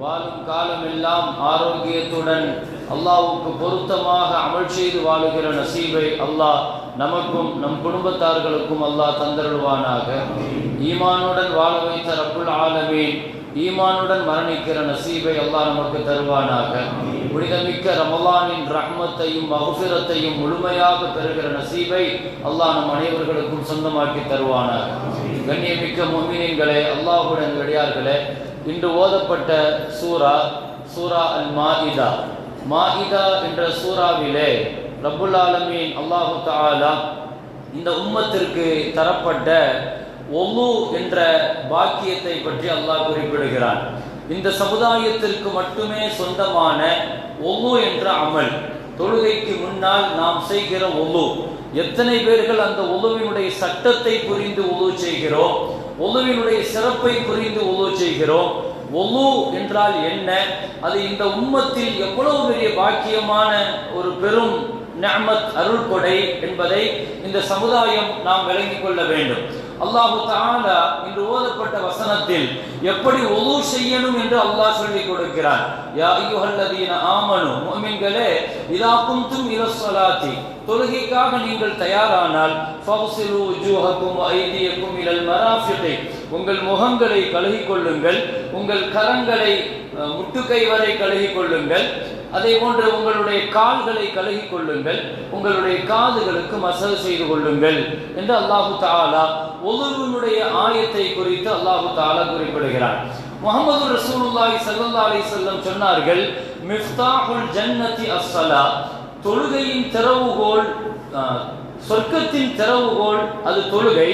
வாழும் காலமெல்லாம் ஆரோக்கியத்துடன் அல்லாவுக்கு பொருத்தமாக அமல் செய்து வாழுகிற நசீபை அல்லாஹ் நமக்கும் நம் குடும்பத்தார்களுக்கும் அல்லாஹ் தந்தருள்வானாக. ஈமானுடன் வாழ வைத்த ரப்புல் ஆலமீன் ஈமானுடன் மரணிக்கிற நசீபை அல்லாஹ் நமக்கு தருவானாக. புனிதமிக்க ரமலானின் ரஹ்மத்தையும் மகுபிரத்தையும் முழுமையாக பெறுகிற நசீபை அல்லாஹ் நம் அனைவர்களுக்கும் சொந்தமாக்கி தருவானாக. கண்ணியமிக்க முஹ்மினீன்களே அல்லாஹ்வுடன் அடியார்களே இன்று ஓதப்பட்ட சூரா சூரா அல் மாஇதா மாஇதா என்ற சூறாவிலே ரபுல் ஆலமீன் அல்லாஹு தாலா இந்த உம்மத்திற்கு தரப்பட்ட ஒவ்வு என்ற பாக்கியத்தை பற்றி அல்லாஹ் குறிப்பிடுகிறான். இந்த சமுதாயத்திற்கு மட்டுமே சொந்தமான ஒவ்வு என்ற அமல். தொழுகைக்கு முன்னால் நாம் செய்கிற ஒவ்வு எத்தனை பேர்கள் அந்த ஒலுவினுடைய சட்டத்தை புரிந்து உதவு செய்கிறோம்? ஒலுவினுடைய சிறப்பை புரிந்து ஒலு செய்கிறோம். ஒலு என்றால் என்ன? அது இந்த உம்மத்தில் எவ்வளவு பெரிய பாக்கியமான ஒரு பெரும் நஹமத் அருள்கொடை என்பதை இந்த சமுதாயம் நாம் விளங்கிக் கொள்ள வேண்டும். அல்லாஹு தாலா இன்று ஓதப்பட்ட வசனத்தில் எப்படி ஒது செய்யணும் என்று அல்லாஹ் சொல்லிக் கொடுக்கிறார் யா ஐயுஹல்லதீன ஆமனு முஃமின்களே இதா குந்தும் இலஸ்ஸலாத்தி தொழுகைக்காக நீங்கள் தயாரானால் ஃபக்ஸிலு வஜூஹக்கும் ஐதியக்கும் இலல் மராஃபிகி உங்கள் முகங்களை கழுகிக் கொள்ளுங்கள் உங்கள் கரங்களை முட்டுக்கை வரை கழுகிக் கொள்ளுங்கள் அதே போன்று உங்களுடைய கால்களை கழுகிக் கொள்ளுங்கள் உங்களுடைய காதுகளுக்கு மசல் செய்து கொள்ளுங்கள் என்று அல்லாஹு தாலா ஒவ்வொருவனுடைய ஆயத்தை குறித்து அல்லாஹு தாலா குறிப்பிடுகிறார். முகமது ரசூலுல்லாஹி சல்லா அலி செல்லம் சொன்னார்கள் மிஃப்தாஹுல் ஜன்னதி அஸ்ஸலா தொழுகையின் திறவுகோல் சொர்க்கத்தின் திறவுகோல் அது தொழுகை.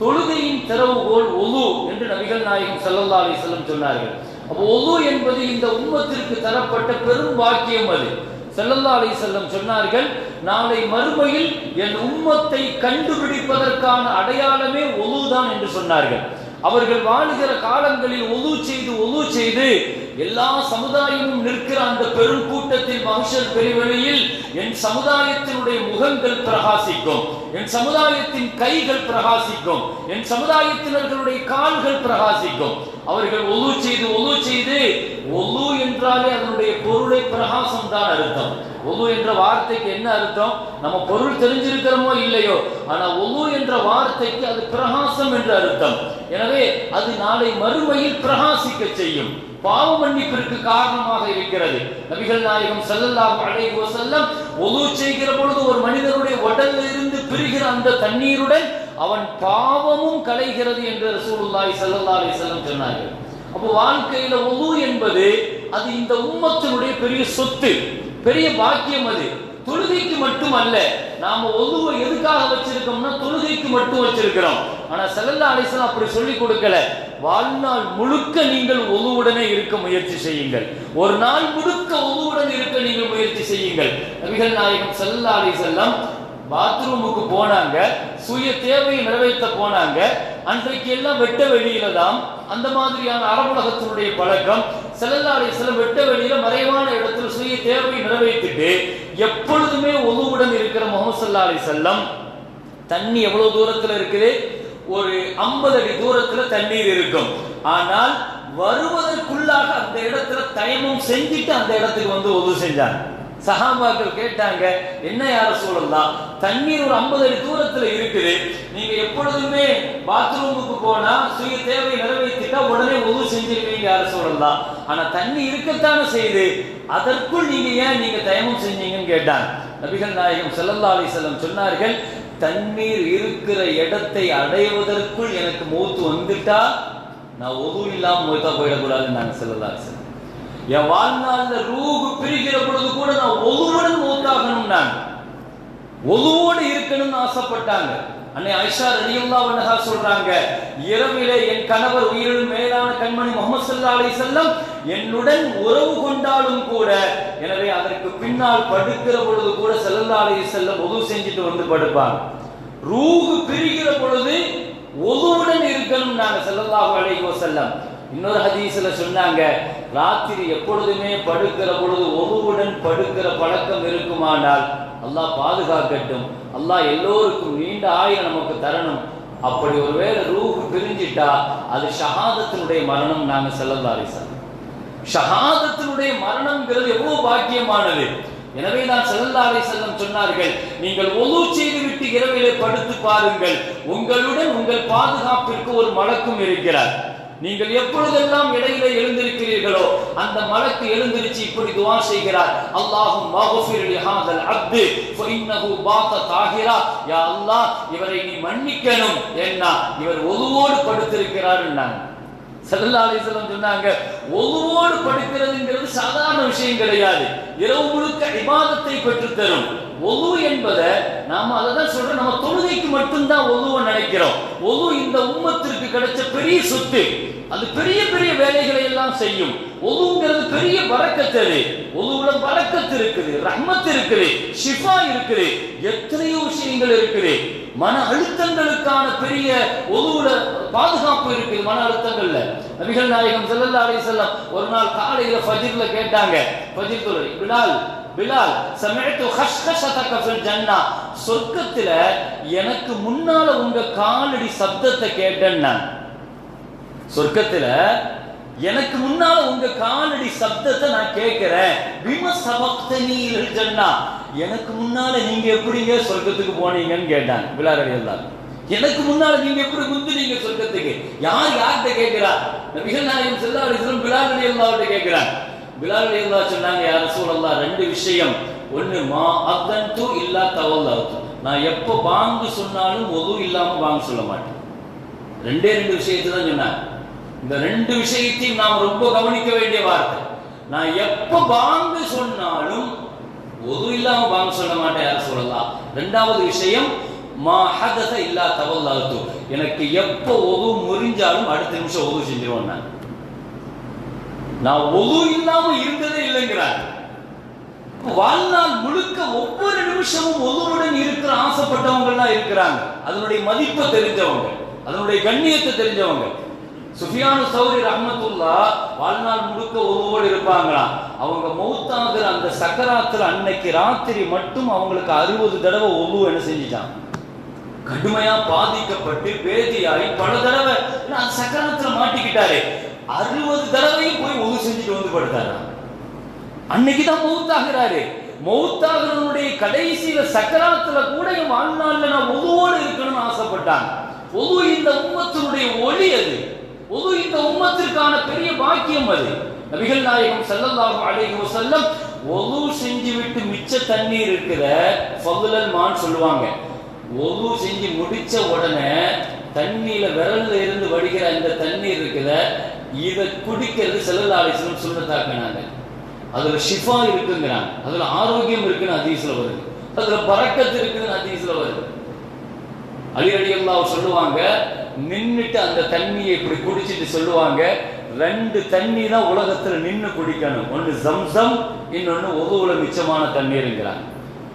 தொழுகையின் திறவுகோல் ஒலு என்று நபிகள் நாயகம் ஸல்லல்லாஹு அலி செல்லம் சொன்னார்கள். அப்போ என்பது இந்த உம்மத்திற்கு தரப்பட்ட பெரும் வாக்கியம் அது. செல்லல்லா அலைஹி செல்லம் சொன்னார்கள் நாளை மறுமையில் என் உம்மத்தை கண்டுபிடிப்பதற்கான அடையாளமே ஒலுதான் என்று சொன்னார்கள். அவர்கள் வாழுகிற காலங்களில் ஒது செய்து ஒது செய்து எல்லா சமுதாயமும் நிற்கிற அந்த பெரும் கூட்டத்தில் மனுஷர் பெருவெளியில் என் சமுதாயத்தினுடைய முகங்கள் பிரகாசிக்கும். என் சமுதாயத்தின் கைகள் பிரகாசிக்கும். என் சமுதாயத்தினர்களுடைய கால்கள் பிரகாசிக்கும். அவர்கள் ஒது செய்து ஒது செய்து ஒலு என்றாலே அதனுடைய பொருளை பிரகாசம் தான் அர்த்தம். ஒலு என்ற வார்த்தைக்கு என்ன அர்த்தம்? நம்ம பொருள் தெரிஞ்சிருக்கிறோமோ இல்லையோ? ஆனா ஒலு என்ற வார்த்தைக்கு அது பிரகாசம் என்று அர்த்தம். எனவே அது நாளை மறுமையில் பிரகாசிக்க செய்யும். பாவ மன்னிப்பிற்கு காரணமாக இருக்கிறது. நபிகள் நாயகம் செல்லல்லாம் அலைஹி செல்லம் ஒலு செய்கிற பொழுது ஒரு மனிதனுடைய உடலில் இருந்து பிரிகிற அந்த தண்ணீருடன் அவன் பாவமும் கலைகிறது என்று ரசூலுல்லாய் ஸல்லல்லாஹு அலைஹி சொன்னார்கள். அப்போ வாழ்க்கையில ஒலு என்பது அது இந்த உம்மத்தினுடைய பெரிய சொத்து பெரிய பாக்கியம் அது. தொழுகைக்கு மட்டும் அல்ல நாம ஒதுவை எதுக்காக வச்சிருக்கோம்னா தொழுகைக்கு மட்டும் வச்சிருக்கிறோம். ஆனா செல்லல்லா அலிஸ்லாம் அப்படி சொல்லி கொடுக்கல. வாழ்நாள் முழுக்க நீங்கள் ஒதுவுடனே இருக்க முயற்சி செய்யுங்கள். ஒரு நாள் முழுக்க ஒதுவுடன் இருக்க நீங்கள் முயற்சி செய்யுங்கள். நபிகள் நாயகம் செல்லல்லா அலிசல்லாம் பாத்ரூமுக்கு போனாங்க. சுய தேவையை நிறைவேற்ற போனாங்க. அன்றைக்கு எல்லாம் வெட்ட வெளியில தான் அந்த மாதிரியான அரபுலகத்தினுடைய பழக்கம். செல்லல்லாடி செல்லும் வெட்ட வெளியில மறைவான இடத்தில் சுய தேவையை நிறைவேற்றிட்டு எப்பொழுதுமே ஒதுவுடன் இருக்கிற முகமது சல்லா அலி செல்லம் தண்ணி எவ்வளவு தூரத்துல இருக்குது? ஒரு ஐம்பது அடி தூரத்துல தண்ணீர் இருக்கும். ஆனால் வருவதற்குள்ளாக அந்த இடத்துல தயமம் செஞ்சுட்டு அந்த இடத்துக்கு வந்து உதவு செஞ்சாங்க. சஹாபாக்கள் கேட்டாங்க என்ன யார சொல்லலாம் தண்ணீர் ஒரு ஐம்பது அடி தூரத்துல இருக்குது. நீங்க எப்பொழுதுமே பாத்ரூமுக்கு போனா சுய தேவை நிறைவேற்றிட்டா உடனே உதவு செஞ்சிருக்கீங்க யார சொல்லலாம் ஆனா தண்ணி இருக்கத்தானே செய்யுது. அதற்குள் நீங்க ஏன் நீங்க தயமம் செஞ்சீங்கன்னு கேட்டாங்க. நபிகள் நாயகம் செல்லல்லா அலைஹி சொன்னார்கள் தண்ணீர் இருக்கிற இடத்தை அடைவதற்குள் எனக்கு மூத்து வந்துட்டா நான் ஒது இல்லாமல் மூத்தா போயிடக்கூடாதுன்னு நாங்கள் செல்லல்லா அலைஹி என் வாழ்நாளில் ரூகு பிரிக்கிற பொழுது கூட நான் ஒதுவுடன் மூத்தாகணும் நான். ஒதுவோடு இருக்கணும்னு ஆசைப்பட்டாங்க. அன்னை ஐஷா ரலியல்லாஹு அன்ஹா சொல்றாங்க இரவிலே என் கணவர் உயிரில் மேலான கண்மணி முகமது சல்லா அலி செல்லம் என்னுடன் உறவு கொண்டாலும் கூட எனவே அதற்கு பின்னால் படுக்கிற பொழுது கூட ஸல்லல்லாஹு அலி செல்லம் உது செஞ்சுட்டு வந்து படுப்பாங்க. ரூகு பிரிகிற பொழுது ஒதுவுடன் இருக்கணும் நாங்க செல்லல்லாஹு அலைஹி வஸல்லம். இன்னொரு ஹதீஸ்ல சொன்னாங்க ராத்திரி எப்பொழுதுமே படுக்கிற பொழுது ஒவ்வொருடன் படுக்கிற பழக்கம் இருக்குமானால் அல்லாஹ் பாதுகாக்கட்டும். அல்லாஹ் எல்லோருக்கும் நீண்ட ஆயுள் நமக்கு தரணும். அப்படி ஒருவேளை ரூபு பிரிஞ்சிட்டா அது ஷஹாதத்தினுடைய மரணம் நாங்க செல்லலாரி சார் ஷஹாதத்தினுடைய மரணம்ங்கிறது எவ்வளவு பாக்கியமானது? எனவே தான் செல்லல்லாரை செல்லம் சொன்னார்கள் நீங்கள் ஒலு செய்து விட்டு இரவிலே படுத்து பாருங்கள். உங்களுடன் உங்கள் பாதுகாப்பிற்கு ஒரு மலக்கும் இருக்கிறார். நீங்கள் எப்பொழுதெல்லாம் இடையில எழுந்திருக்கிறீர்களோ அந்த மலக்கு எழுந்திருச்சு இப்படி துவா செய்கிறார். அல்லாஹும் மகஃபிர் லிஹாதல் அப்து ஃபஇன்னஹு பாத தாஹிரா யா அல்லாஹ் இவரை நீ மன்னிக்கணும் என்ன? இவர் ஒதுவோடு படுத்திருக்கிறார் நான் ஸல்லல்லாஹு சொன்னாங்க ஒதுவோடு படுக்கிறதுங்கிறது சாதாரண விஷயம் கிடையாது. இரவு முழுக்க பெற்று தரும் தரும் ஒது என்பதை நாம அதை தான் சொல்றோம். நம்ம தொழுகைக்கு மட்டும்தான் ஒதுவை நினைக்கிறோம். ஒது இந்த உம்மத்திற்கு கிடைச்ச பெரிய சொத்து. அது பெரிய பெரிய வேலைகளை எல்லாம் செய்யும். ஒதுங்கிறது பெரிய பறக்கத்து அது. ஒதுவுல பறக்கத்து இருக்குது ரஹ்மத் இருக்குது ஷிஃபா இருக்குது எத்தனையோ விஷயங்கள் இருக்குது. மன அழுத்தங்களுக்கான பெரிய ஒதுவுல பாதுகாப்பு இருக்குது மன அழுத்தங்கள்ல. நபிகள் நாயகம் ஸல்லல்லாஹு அலைஹி செல்லம் ஒரு நாள் காலையில ஃபஜிர்ல கேட்டாங்க. ஃபஜிர் தொழுகை விடால் பிலால் சமயத்து ஹஷ்கஷதக ஃபில் ஜன்னா. சொர்க்கத்துல எனக்கு முன்னால உங்க காலடி சப்தத்தை கேட்டேன் நான். சொர்க்கத்துல எனக்கு முன்னால உங்க காலடி சப்தத்தை நான் கேட்கிறேன். விம சபக்தனி ஜன்னா. எனக்கு முன்னால நீங்க எப்படிங்க சொர்க்கத்துக்கு போனீங்கன்னு கேட்டாங்க பிலால் அல்லா எனக்கு முன்னால நீங்க எப்படி குந்துனீங்க சொர்க்கத்துக்கு? யார் யார்கிட்ட கேட்கிறா? நபிகள் நாயகம் ஸல்லல்லாஹு அலைஹி வஸல்லம் பிலால் ரலியல்லாஹு கேட்கிறாங்க பிலால் ரலியல்லாஹு சொன்னாங்க யார் ரசூலல்லாஹ் ரெண்டு விஷயம். ஒன்னு மா அத்தன்து இல்லா தவல்லாத்து நான் எப்போ பாங்கு சொன்னாலும் ஒது இல்லாம பாங்கு சொல்ல மாட்டேன். ரெண்டே ரெண்டு விஷயத்தை தான் சொன்னாங்க. இந்த ரெண்டு விஷயத்தையும் நாம் ரொம்ப கவனிக்க வேண்டிய வார்த்தை. நான் எப்ப பாங்கு சொன்னாலும் ஒது இல்லாம பாங்கு சொல்ல மாட்டேன் யார் சொல்லலாம் ரெண்டாவது விஷயம் மா ஹதத இல்லா தவல்லாத்து எனக்கு எப்போ ஒது முறிஞ்சாலும் அடுத்த நிமிஷம் ஒது செஞ்சிருவோம் நான் நான் ஒது இல்லாம இருந்ததே இல்லைங்கிறார். வாழ்நாள் முழுக்க ஒவ்வொரு நிமிஷமும் ஒதுவுடன் இருக்கிற ஆசைப்பட்டவங்க எல்லாம் இருக்கிறாங்க. அதனுடைய மதிப்பை தெரிஞ்சவங்க அதனுடைய கண்ணியத்தை தெரிஞ்சவங்க. சுஃபியானு சௌரி ரஹமத்துல்லா வாழ்நாள் முழுக்க ஒதுவோடு இருப்பாங்களாம். அவங்க மௌத்தாகிற அந்த சக்கராத்துல அன்னைக்கு ராத்திரி மட்டும் அவங்களுக்கு அறுபது தடவை ஒவ்வொரு என்ன செஞ்சுட்டான். கடுமையா பாதிக்கப்பட்டு பேதியாகி பல தடவை ஏன்னா சக்கராத்துல மாட்டிக்கிட்டாரு. அறுபது தடவையும் போய் ஒது செஞ்சுட்டு வந்து படுத்தாரா அன்னைக்கு தான் மௌத்தாகிறாரு. மௌத்தாகிறவனுடைய கடைசியில சக்கராத்துல கூட என் வாழ்நாள்ல நான் ஒதுவோடு இருக்கணும்னு ஆசைப்பட்டாங்க ஒது இந்த உம்மத்தினுடைய ஒளி அது. ஒது இந்த உம்மத்திற்கான பெரிய பாக்கியம் அது. நபிகள் நாயகம் ஸல்லல்லாஹு அலைஹி செல்லம் ஒது செஞ்சு விட்டு மிச்ச தண்ணீர் இருக்கிற ஃபதுலல் மான் சொல்லுவாங்க. ஒது செஞ்சு முடிச்ச உடனே தண்ணியில விரல்ல இருந்து வடிகிற அந்த தண்ணீர் இருக்கிற இதை குடிக்கிறது ஸல்லல்லாஹு அலைஹி அதுல ஷிஃபா இருக்குங்கிறாங்க. அதுல ஆரோக்கியம் இருக்குன்னு அதிசல வருது. அதுல பறக்கத்து இருக்குதுன்னு அதிசல வருது. அலி அலியல்லாஹ் சொல்லுவாங்க நின்றுட்டு அந்த தண்ணியை இப்படி குடிச்சிட்டு சொல்லுவாங்க ரெண்டு தண்ணி தான் உலகத்துல நின்று குடிக்கணும். ஒன்னு ஜம்சம் இன்னொன்னு ஒதுவுல மிச்சமான தண்ணீருங்கிறாங்க.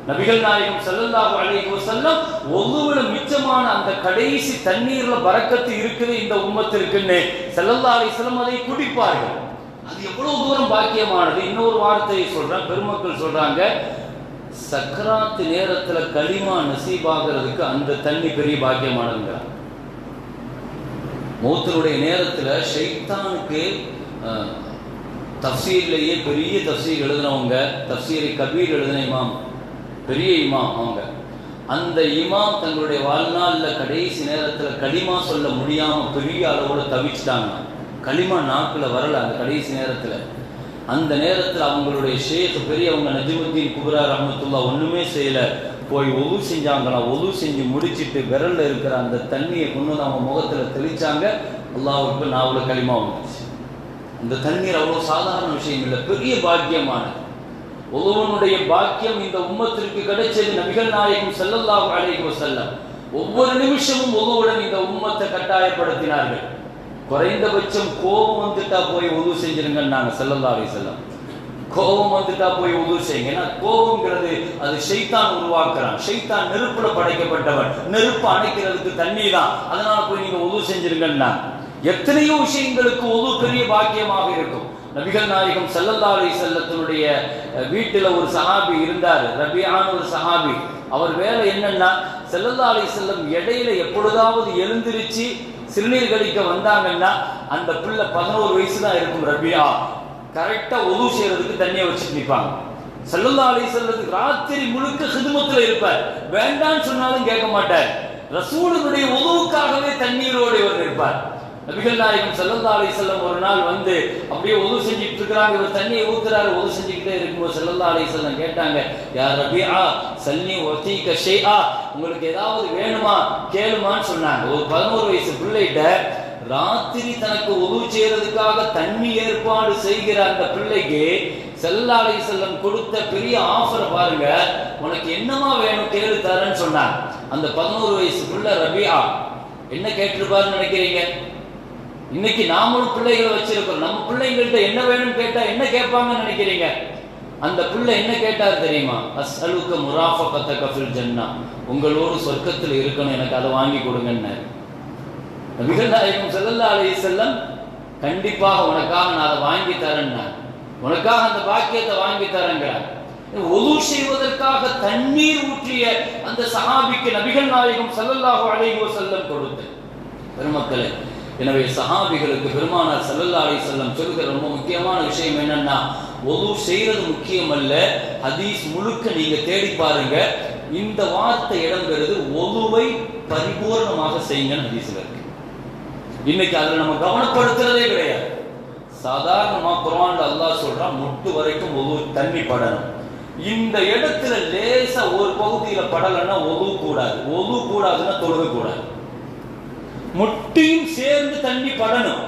நபிகள் நாயகம் ஸல்லல்லாஹு அலைஹி வஸல்லம் ஒவ்வொரு மிச்சமான அந்த கடைசி தண்ணீர்ல வரக்கத்து இருக்குது இந்த உம்மத்திற்குன்னு. ஸல்லல்லாஹு அலைஹி அதை குடிப்பார்கள். அது எவ்வளவு தூரம் பாக்கியமானது? இன்னொரு வார்த்தையை சொல்றேன் பெருமக்கள் சொல்றாங்க சக்கராத்து நேரத்துல களிமா நசீபாகிறதுக்கு அந்த தண்ணி பெரிய பாக்கியமானதுங்கிறான் மூத்தருடைய நேரத்துல ஷைத்தானுக்கு தப்சீர்லேயே பெரிய தப்சீர் எழுதினவங்க தப்சீரை கபீர் எழுதின இமாம் பெரிய இமாம் அவங்க. அந்த இமாம் தங்களுடைய வாழ்நாளில் கடைசி நேரத்தில் களிமா சொல்ல முடியாமல் பெரிய அளவோட தவிச்சிட்டாங்க. களிமா நாக்கில் வரல அந்த கடைசி நேரத்தில். அந்த நேரத்தில் அவங்களுடைய ஷேக் பெரியவங்க நஜிமுத்தீன் குபரா ரஹமத்துல்லா ஒன்றுமே செய்யல. போய் ஒது செஞ்சாங்களாம். ஒது செஞ்சு முடிச்சிட்டு விரல்ல இருக்கிற அந்த தண்ணியை கொண்டு வந்து அவங்க முகத்தில் தெளிச்சாங்க. அல்லாஹ்வுக்கு நாவல களிமா வந்துச்சு. அந்த தண்ணீர் அவ்வளோ சாதாரண விஷயம் இல்லை பெரிய பாக்கியமானது. ஒவ்வொருடைய பாக்கியம் இந்த உம்மத்திற்கு கிடைச்சது நபிகள் நாயகம் செல்லல்லா அலைஹி வஸல்லம். ஒவ்வொரு நிமிஷமும் ஒவ்வொருடன் இந்த உம்மத்தை கட்டாயப்படுத்தினார்கள். குறைந்தபட்சம் கோபம் வந்துட்டா போய் உதவு செஞ்சிருங்கன்னாங்க ஸல்லல்லாஹு அலைஹி செல்லம் கோபம் வந்துட்டா போய் உதவு செய்யுங்க. ஏன்னா கோபம்ங்கிறது அது ஷைத்தான் உருவாக்குறான். ஷைத்தான் நெருப்புல படைக்கப்பட்டவன். நெருப்பு அணைக்கிறதுக்கு தண்ணி தான். அதனால போய் நீங்க உதவு செஞ்சிருங்கன்னா எத்தனையோ விஷயங்களுக்கு உதவு பெரிய பாக்கியமாக இருக்கும். நபிகள் நாயகம் ஸல்லல்லாஹு அலி செல்லத்தினுடைய வீட்டில் ஒரு சஹாபி இருந்தார். ரபியான ஒரு சஹாபி. அவர் வேலை என்னன்னா செல்லல்லா அலி செல்லம் இடையில எப்பொழுதாவது எழுந்திருச்சு சிறுநீர் கழிக்க வந்தாங்கன்னா அந்த பிள்ளை பதினோரு வயசு தான் இருக்கும் ரபியா. கரெக்டா ஒது செய்யறதுக்கு தண்ணியை வச்சுட்டு நிற்பாங்க செல்லந்தாலை செல்லத்துக்கு ராத்திரி முழுக்க சிதுமத்தில் இருப்பார். வேண்டாம்னு சொன்னாலும் கேட்க மாட்டார். ரசூலுடைய உதவுக்காகவே தண்ணீரோடு இவர் இருப்பார் நபிகள் நாயகம் செல்லந்தா அலி செல்லம் ஒரு நாள் வந்து அப்படியே உதவு செஞ்சுட்டு இருக்கிறாங்க. இவர் தண்ணியை ஊத்துறாரு உதவு செஞ்சுக்கிட்டே இருக்கும்போது செல்லந்தா அலி செல்லம் கேட்டாங்க யார் ரபியா சல்லி கஷே ஆ உங்களுக்கு ஏதாவது வேணுமா? கேளுமான்னு சொன்னாங்க. ஒரு பதினோரு வயசு பிள்ளைகிட்ட ராத்திரி தனக்கு உதவு செய்யறதுக்காக தண்ணி ஏற்பாடு செய்கிற அந்த பிள்ளைக்கு செல்லாலை செல்லம் கொடுத்த பெரிய ஆஃபரை பாருங்க உனக்கு என்னமா வேணும் கேளு தரேன்னு சொன்னாங்க. அந்த பதினோரு வயசு பிள்ளை ரபியா என்ன கேட்டிருப்பாருன்னு நினைக்கிறீங்க? இன்னைக்கு நாமளும் பிள்ளைகளை வச்சிருக்கோம் நம்ம பிள்ளைங்கள்ட்ட என்ன வேணும்னு கேட்டா என்ன கேட்பாங்கன்னு நினைக்கிறீங்க? அந்த பிள்ளை என்ன கேட்டார் தெரியுமா? அஸ்அலுக்க முராஃபகத்த கஃபில் ஜன்னா. உங்களோடு சொர்க்கத்தில் இருக்கணும் எனக்கு அதை வாங்கி கொடுங்கன்னு. நபிகள் செல்லல்லா ஸல்லல்லாஹு செல்லம் கண்டிப்பாக உனக்காக நான் அதை வாங்கி தரேன்னா உனக்காக அந்த பாக்கியத்தை வாங்கி தரேங்கிறார். ஒது செய்வதற்காக தண்ணீர் ஊற்றிய அந்த சஹாபிக்கு நபிகள் நாயகம் ஸல்லல்லாஹு அலைஹி செல்லம் கொடுத்து. பெருமக்களே எனவே சஹாபிகளுக்கு பெருமானார் செல்லல்லா அலி செல்லம் சொல்கிற ரொம்ப முக்கியமான விஷயம் என்னன்னா ஒது செய்யறது முக்கியம் அல்ல ஹதீஸ் முழுக்க நீங்க தேடி பாருங்க. இந்த வார்த்தை இடம்பெறுது ஒதுவை பரிபூர்ணமாக செய்யுங்கன்னு ஹதீஸ்ல இருக்கு. இன்னைக்கு அதுல நம்ம கவனப்படுத்துறதே கிடையாது. சாதாரணமா குர்ஆன்ல அல்லாஹ் சொல்றான் முட்டு வரைக்கும் ஒது தண்ணி படணும். இந்த இடத்துல லேசா ஒரு பகுதியில படலைன்னா ஒது கூடாது. ஒது கூடாதுன்னா தொழுக கூடாது முட்டியும் சேர்ந்து தண்ணி படணும்.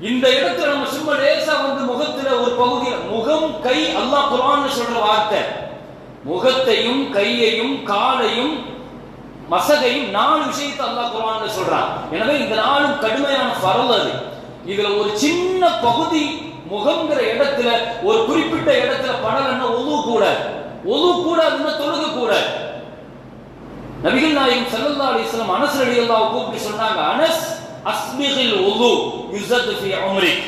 இந்த இடத்துல நம்ம சும்மா லேசா வந்து முகத்துல ஒரு பகுதி முகம் கை அல்லாஹ் குரான் சொல்ற வார்த்தை. முகத்தையும் கையையும் காலையும் மசகையும் நாலு விஷயத்தை அல்லாஹ் குரான் சொல்றான். எனவே இந்த நாளும் கடுமையான பரல் அது. இதுல ஒரு சின்ன பகுதி முகங்கிற இடத்துல ஒரு குறிப்பிட்ட இடத்துல படலன்னா ஒது கூட. ஒது கூடாதுன்னா தொழுக கூட. நபிகள் நாயகம் ஸல்லல்லாஹு அலைஹி வஸல்லம் அனஸ் ரலியல்லாஹு கூப்பிட்டு சொன்னாங்க அனஸ் அஸ்மிகில் ஒலு யுசத் ஃபி உம்ரிக்.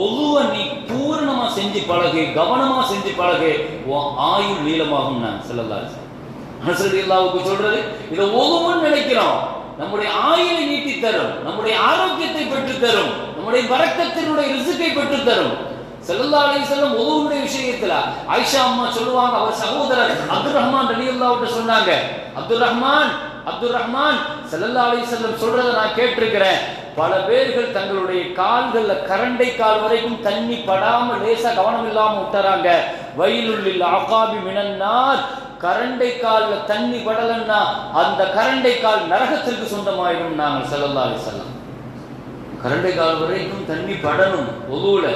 ஒலுவ நீ பூரணமா செஞ்சு பழகு கவனமா செஞ்சு பழகு உன் ஆயுள் நீளமாகும் நான் ஸல்லல்லாஹு அலைஹி வஸல்லம். அனஸ் சொல்றது. இதை ஒலுவன்னு நினைக்கிறோம். நம்முடைய ஆயுளை நீட்டி தரும் நம்முடைய ஆரோக்கியத்தை பெற்று தரும் நம்முடைய வரக்கத்தினுடைய ரிசுக்கை பெற்று தரும் செல்லல்லா அலி செல்லம் உதவுடைய விஷயத்துல ஆயிஷா அம்மா சொல்லுவாங்க அவர் சகோதரர் அப்துல் ரஹ்மான் ரலியல்லாஹு சொன்னாங்க. அப்துல் ரஹ்மான் அப்துல் ரஹ்மான் செல்லல்லா அலி செல்லம் சொல்றதை நான் கேட்டிருக்கிறேன். பல பேர்கள் தங்களுடைய கால்கள்ல கரண்டை கால் வரைக்கும் தண்ணி படாம லேசா கவனம் இல்லாம விட்டுறாங்க. வயலுள்ளில் அகாபி மினன்னார் கரண்டை கால்ல தண்ணி படலன்னா அந்த கரண்டை கால் நரகத்திற்கு சொந்தமாயிடும் நாங்கள் செல்லல்லா அலி செல்லம் கரண்டை கால் வரைக்கும் தண்ணி படணும் ஒதுவுல.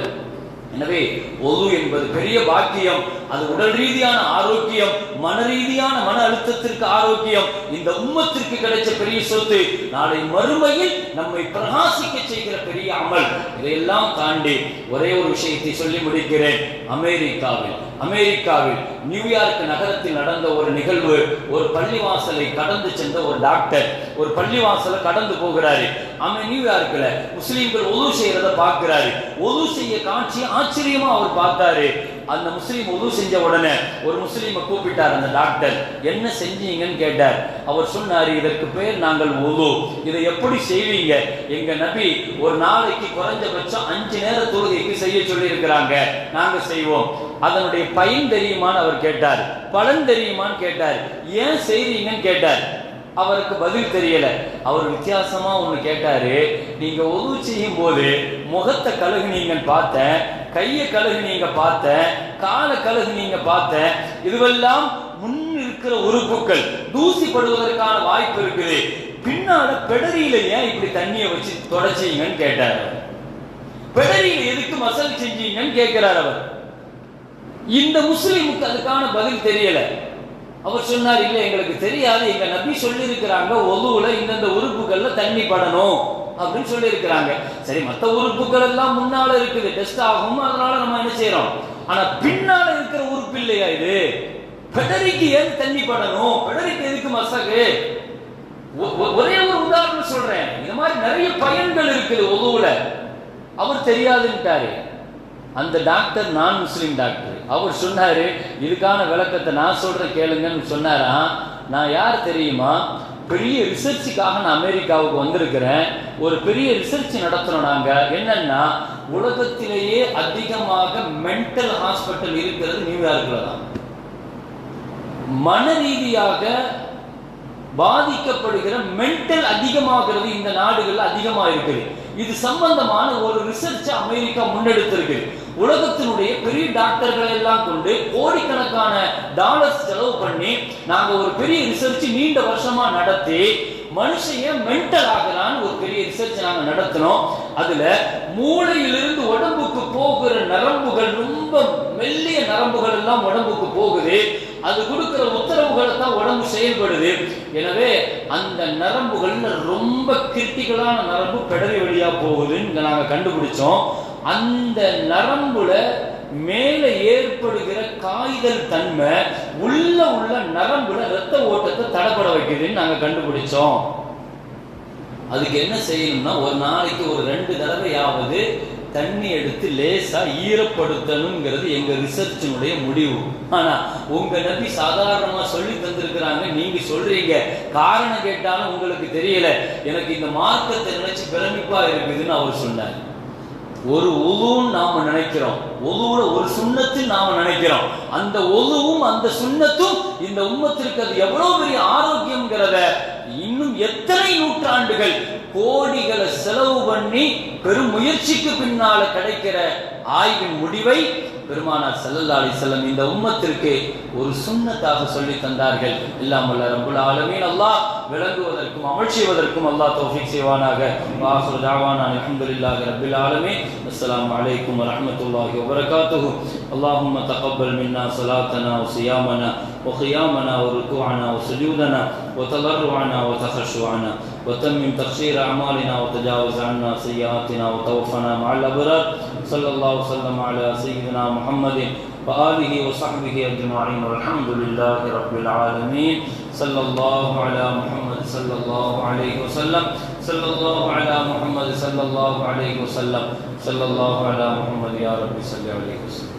எனவே ஒது என்பது பெரிய பாக்கியம் அது உடல் ரீதியான ஆரோக்கியம் மன ரீதியான மன அழுத்தத்திற்கு ஆரோக்கியம். இந்த உம்மத்திற்கு கிடைச்ச பெரிய சொத்து நாளை மறுமையில் நம்மை பிரகாசிக்க செய்கிற பெரிய அமல். இதையெல்லாம் தாண்டி ஒரே ஒரு விஷயத்தை சொல்லி முடிக்கிறேன். அமெரிக்காவில் அமெரிக்காவில் நியூயார்க் நகரத்தில் நடந்த ஒரு நிகழ்வு. ஒரு பள்ளிவாசலை கடந்து சென்ற ஒரு டாக்டர். ஒரு பள்ளிவாசலை கடந்து போகிறாரு. அவன் நியூயார்க்ல முஸ்லீம்கள் ஒது செய்யறத பார்க்கிறாரு. ஒது செய்ய காட்சி ஆச்சரியமா அவர் பார்த்தாரு. அந்த முஸ்லீம் உதவு செஞ்ச உடனே ஒரு முஸ்லீமை கூப்பிட்டார் அந்த டாக்டர் என்ன செஞ்சீங்கன்னு கேட்டார். அவர் சொன்னார் இதற்கு பேர் நாங்கள் உது. இதை எப்படி செய்வீங்க? எங்க நபி ஒரு நாளைக்கு குறைஞ்சபட்சம் அஞ்சு நேர தொழுகைக்கு செய்ய சொல்லி இருக்கிறாங்க நாங்க செய்வோம். அதனுடைய பயன் தெரியுமான்னு அவர் கேட்டார். பலன் தெரியுமான்னு கேட்டார். ஏன் செய்றீங்கன்னு கேட்டார். அவருக்கு பதில் தெரியல. அவர் வித்தியாசமா ஒண்ணு கேட்டாரு. நீங்க உதவு செய்யும் போது முகத்தை கழுகுனீங்கன்னு பார்த்தேன். கையை கழுகு கழுகுனீங்க பார்த்த காலை கழுகுனீங்க பார்த்த இதுவெல்லாம் முன் இருக்கிற உறுப்புகள் தூசி படுவதற்கான வாய்ப்பு இருக்குது. பின்னால பெடரியில ஏன் இப்படி தண்ணியை வச்சு தொடச்சிங்கன்னு கேட்டார் பெடரியில எதுக்கு மசல் செஞ்சீங்கன்னு கேட்கிறார் அவர். இந்த முஸ்லிமுக்கு அதுக்கான பதில் தெரியல. அவர் சொன்னார் இல்லை எங்களுக்கு தெரியாது. எங்க நபி சொல்லி இருக்கிறாங்க ஒதுவுல இந்தந்த உறுப்புகள்ல தண்ணி படணும். அப்படின்னு சொல்லி இருக்கிறாங்க சரி மற்ற உறுப்புகள் எல்லாம் முன்னால இருக்குது. டெஸ்ட் ஆகும். அதனால நம்ம என்ன செய்யறோம்? ஆனா பின்னால இருக்கிற உறுப்பு இல்லையா இது? பெடரிக்கு ஏன் தண்ணி பண்ணணும் பெடரிக்கு எதுக்கு மசகு? ஒ- ஒரே ஒரு உதாரணம் சொல்றேன். இந்த மாதிரி நிறைய பயன்கள் இருக்குது ஒதுவுல. அவர் தெரியாதுன்ட்டாரு. அந்த டாக்டர் நான் முஸ்லீம் டாக்டர். அவர் சொன்னாரு இதுக்கான விளக்கத்தை நான் சொல்ற கேளுங்கன்னு சொன்னாராம் நான் யார் தெரியுமா? பெரிய ரிசர்ச்சுக்காக நான் அமெரிக்காவுக்கு வந்திருக்கிறேன். ஒரு பெரிய ரிசர்ச் நடத்துறோம் நாங்க. என்னன்னா உலகத்திலேயே அதிகமாக மென்டல் ஹாஸ்பிட்டல் இருக்கிறது நியூயார்க்ல தான். மன ரீதியாக பாதிக்கப்படுகிற மென்டல் அதிகமாகிறது இந்த நாடுகள்ல அதிகமாக இருக்குது. இது சம்பந்தமான ஒரு ரிசர்ச் அமெரிக்கா முன்னெடுத்திருக்கு. உலகத்தினுடைய பெரிய டாக்டர்களை எல்லாம் கொண்டு கோடிக்கணக்கான டாலர்ஸ் செலவு பண்ணி நாங்க ஒரு பெரிய ரிசர்ச் நீண்ட வருஷமா நடத்தி மனுஷன் மென்டல் ஆகலான்னு ஒரு பெரிய ரிசர்ச் நாங்க நடத்தினோம். அதுல மூளையிலிருந்து உடம்புக்கு போகிற நரம்புகள் ரொம்ப மெல்லிய நரம்புகள் எல்லாம் உடம்புக்கு போகுது. அது கொடுக்கிற உத்தரவுகளை தான் உடம்பு செயல்படுது. எனவே அந்த நரம்புகள்ல ரொம்ப கிரிட்டிக்கலான நரம்பு பெடரி வழியா போகுதுன்னு நாங்க கண்டுபிடிச்சோம். அந்த நரம்புல மேலே ஏற்படுகிற காய்தல் தன்மை உள்ள உள்ள நரம்புல ரத்த ஓட்டத்தை தடைப்பட வைக்குதுன்னு நாங்க கண்டுபிடிச்சோம். அதுக்கு என்ன செய்யணும்னா ஒரு நாளைக்கு ஒரு ரெண்டு தடவையாவது தண்ணி எடுத்து லேசா ஈரப்படுத்தணுங்கிறது எங்க ரிசர்ச்சினுடைய முடிவு. ஆனா உங்க நபி சாதாரணமா சொல்லி தந்திருக்கிறாங்க நீங்க சொல்றீங்க. காரணம் கேட்டாலும் உங்களுக்கு தெரியல. எனக்கு இந்த மார்க்கத்தை நினைச்சு பிரமிப்பா இருக்குதுன்னு அவர் சொன்னார். ஒரு ஒதுவும் நாம நினைக்கிறோம். ஒதுவுல ஒரு சுண்ணத்தில் நாம நினைக்கிறோம். அந்த ஒதுவும் அந்த சுண்ணத்தும் இந்த உம்மத்திற்கு அது எவ்வளவு பெரிய ஆரோக்கியம்ங்கிறத இன்னும் எத்தனை நூற்றாண்டுகள் கோடிகளை செலவு பண்ணி பெரும் முயற்சிக்கு பின்னால கிடைக்கிற ஆய்வின் முடிவை பெருமானார் ஸல்லல்லாஹு அலைஹி வஸல்லம் இந்த உம்மத்திற்கு ஒரு சுன்னத்தாக சொல்லி தந்தார்கள் எல்லாம் வல்ல ரப்புல் ஆலமீன் அல்லாஹ் விளங்குவதற்கும் அமல் செய்வதற்கும் அல்லாஹ் தௌஃபீக் செய்வானாக வாஹிரு தாவானா அல்ஹம்துலில்லாஹி ரப்பில் ஆலமீன் அஸ்ஸலாமு அலைக்கும் வரஹ்மத்துல்லாஹி வபரகாத்துஹு اللهم تقبل منا صلاتنا وصيامنا وقيامنا وركوعنا وسجودنا وتضرعنا وتخشعنا وتمم تقصير أعمالنا وتجاوز عنا سيئاتنا وتوفنا مع الأبرار. صلى الله وسلم على سيدنا محمد وآله وصحبه أجمعين. والحمد لله رب العالمين. صلى الله على محمد صلى الله عليه وسلم. صلى الله على محمد صلى الله عليه وسلم. صلى الله على محمد يا رب صل عليه وسلم.